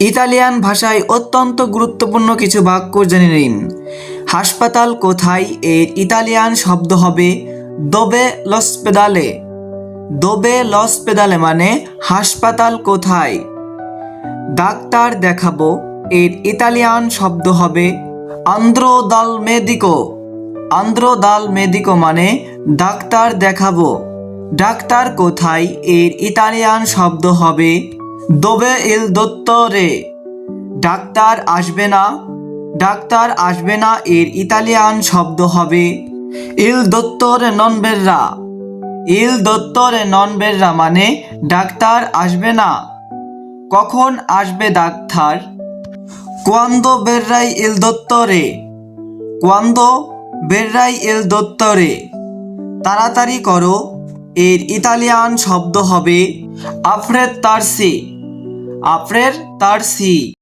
Italian ভাষায় অত্যন্ত গুরুত্বপূর্ণ কিছু বাক্য জেনে নিন। হাসপাতাল কোথায়? এর ইতালিয়ান শব্দ হবে দোবে লসপেদালে দোবে লসপেদালে মানে হাসপাতাল কোথায়? ডাক্তার দেখাবো। এর ইতালিয়ান শব্দ হবে আন্দ্রো দাল মেদিকো আন্দ্রো দাল মেদিকো মানে ডাক্তার দেখাবো। ডাক্তার কোথায়? এর ইতালিয়ান শব্দ হবে দোবে ইল দোত্তরে ডাক্তার আসবে না, ডাক্তার আসবে না, এর ইতালিয়ান শব্দ হবে। ইল দোত্তরে নন বেররা। ইল দোত্তরে নন বেররা মানে ডাক্তার আসবে না। কখন আসবে ডাক্তার? কোয়ান্দো বেররাই ইল দোত্তরে কোয়ান্দো বেররাই ইল দোত্তরে তাড়াতাড়ি করো, এর ইতালিয়ান শব্দ হবে। আফ্রের তারসি আফ্রের তারসি।